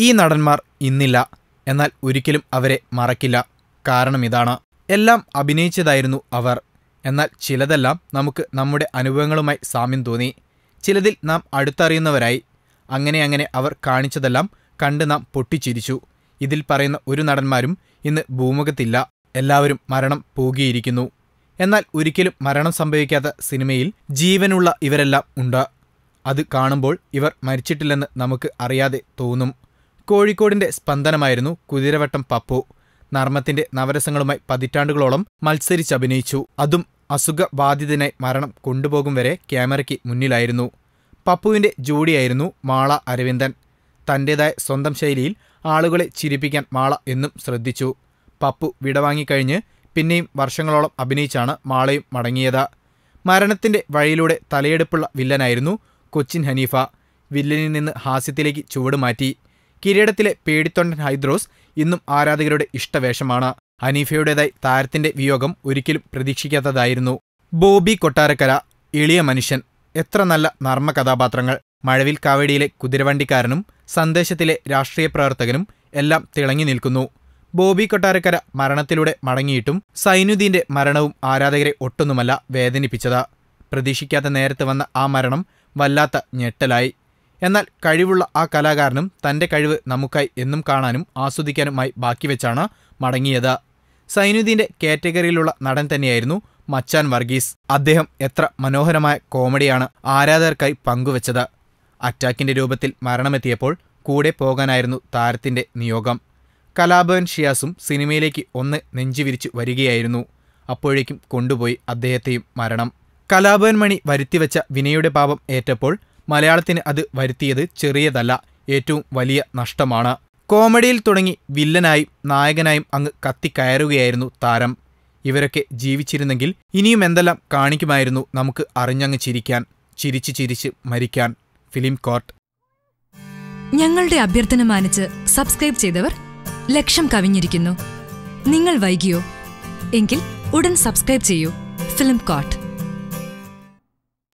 ഈ നടന്മാർ ഇന്നില്ല. എന്നാൽ ഒരിക്കലും അവരെ മറക്കില്ല. കാരണം ഇതാണ്. എല്ലാം അഭിനയിച്ചതായിരുന്നു അവർ. എന്നാൽ ചിലതെല്ലാം നമുക്ക് നമ്മുടെ അനുഭവങ്ങളുമായി സാമ്യം തോന്നി. ചിലതിൽ നാം അടുത്തറിയുന്നവരായി. അങ്ങനെ അങ്ങനെ അവർ കാണിച്ചതെല്ലാം കണ്ട് നാം പൊട്ടിച്ചിരിച്ചു. ഇതിൽ പറയുന്ന ഒരു നടന്മാരും ഇന്ന് ഭൂമുഖത്തില്ല. എല്ലാവരും മരണം പൂകിയിരിക്കുന്നു. എന്നാൽ ഒരിക്കലും മരണം സംഭവിക്കാത്ത സിനിമയിൽ ജീവനുള്ള ഇവരെല്ലാം ഉണ്ട്. അത് കാണുമ്പോൾ ഇവർ മരിച്ചിട്ടില്ലെന്ന് നമുക്ക് അറിയാതെ തോന്നും. കോഴിക്കോടിന്റെ സ്പന്ദനമായിരുന്നു കുതിരവട്ടം പപ്പു. നർമ്മത്തിന്റെ നവരസങ്ങളുമായി പതിറ്റാണ്ടുകളോളം മത്സരിച്ചഭിനയിച്ചു. അതും അസുഖബാധിതനായി മരണം കൊണ്ടുപോകും വരെ ക്യാമറയ്ക്ക് മുന്നിലായിരുന്നു. പപ്പുവിന്റെ ജോഡിയായിരുന്നു മാള അരവിന്ദൻ. തന്റേതായ സ്വന്തം ശൈലിയിൽ ആളുകളെ ചിരിപ്പിക്കാൻ മാള എന്നും ശ്രദ്ധിച്ചു. പപ്പു വിടവാങ്ങിക്കഴിഞ്ഞ് പിന്നെയും വർഷങ്ങളോളം അഭിനയിച്ചാണ് മാളയും മടങ്ങിയത്. മരണത്തിന്റെ വഴിയിലൂടെ തലയെടുപ്പുള്ള വില്ലനായിരുന്നു കൊച്ചിൻ ഹനീഫ വില്ലനിൽ നിന്ന് ഹാസ്യത്തിലേക്ക് ചുവട് മാറ്റി. കിരീടത്തിലെ പേടിത്തൊണ്ടൻ ഹൈദ്രോസ് ഇന്നും ആരാധകരുടെ ഇഷ്ടവേഷമാണ്. ഹനീഫയുടേതായി താരത്തിന്റെ വിയോഗം ഒരിക്കലും പ്രതീക്ഷിക്കാത്തതായിരുന്നു. ബോബി കൊട്ടാരക്കര എളിയ മനുഷ്യൻ എത്ര നല്ല നർമ്മ കഥാപാത്രങ്ങൾ. മഴവിൽ കാവടിയിലെ കുതിരവണ്ടിക്കാരനും സന്ദേശത്തിലെ രാഷ്ട്രീയ പ്രവർത്തകനും എല്ലാം തിളങ്ങി നിൽക്കുന്നു. ബോബി കൊട്ടാരക്കര മരണത്തിലൂടെ മടങ്ങിയിട്ടും സൈനുദ്ദീന്റെ മരണവും ആരാധകരെ ഒട്ടൊന്നുമല്ല വേദനിപ്പിച്ചത്. പ്രതീക്ഷിക്കാത്ത നേരത്ത് വന്ന ആ മരണം വല്ലാത്ത ഞെട്ടലായി. എന്നാൽ കഴിവുള്ള ആ കലാകാരനും തന്റെ കഴിവ് നമുക്കായി എന്നും കാണാനും ആസ്വദിക്കാനുമായി ബാക്കി വെച്ചാണ് മടങ്ങിയത്. സൈനുദ്ദീന്റെ കാറ്റഗറിയിലുള്ള നടൻ തന്നെയായിരുന്നു മച്ചാൻ വർഗീസ്. അദ്ദേഹം എത്ര മനോഹരമായ കോമഡിയാണ് ആരാധകർക്കായി പങ്കുവച്ചത്. അറ്റാക്കിന്റെ രൂപത്തിൽ മരണമെത്തിയപ്പോൾ കൂടെ പോകാനായിരുന്നു താരത്തിന്റെ നിയോഗം. കലാഭവൻ ഷിയാസും സിനിമയിലേക്ക് ഒന്ന് നെഞ്ചുവിരിച്ചു വരികയായിരുന്നു. അപ്പോഴേക്കും കൊണ്ടുപോയി അദ്ദേഹത്തെയും മരണം. കലാഭവൻ മണി വരുത്തിവെച്ച വിനയുടെ പാപം ഏറ്റപ്പോൾ മലയാളത്തിന് അത് വരുത്തിയത് ചെറിയതല്ല ഏറ്റവും വലിയ നഷ്ടമാണ്. കോമഡിയിൽ തുടങ്ങി വില്ലനായും നായകനായും അങ്ങ് കത്തിക്കയറുകയായിരുന്നു താരം. ഇവരൊക്കെ ജീവിച്ചിരുന്നെങ്കിൽ ഇനിയും എന്തെല്ലാം കാണിക്കുമായിരുന്നു നമുക്ക് അറിഞ്ഞങ്ങ് ചിരിക്കാൻ ചിരിച്ച് ചിരിച്ച് മരിക്കാൻ. Film court. ഞങ്ങളുടെ അഭ്യർത്ഥന മാനിച്ച് സബ്സ്ക്രൈബ് ചെയ്തവർ ലക്ഷം കവിഞ്ഞിരിക്കുന്നു. നിങ്ങൾ വൈകിയോ? എങ്കിൽ ഉടൻ സബ്സ്ക്രൈബ് ചെയ്യൂ. Film coat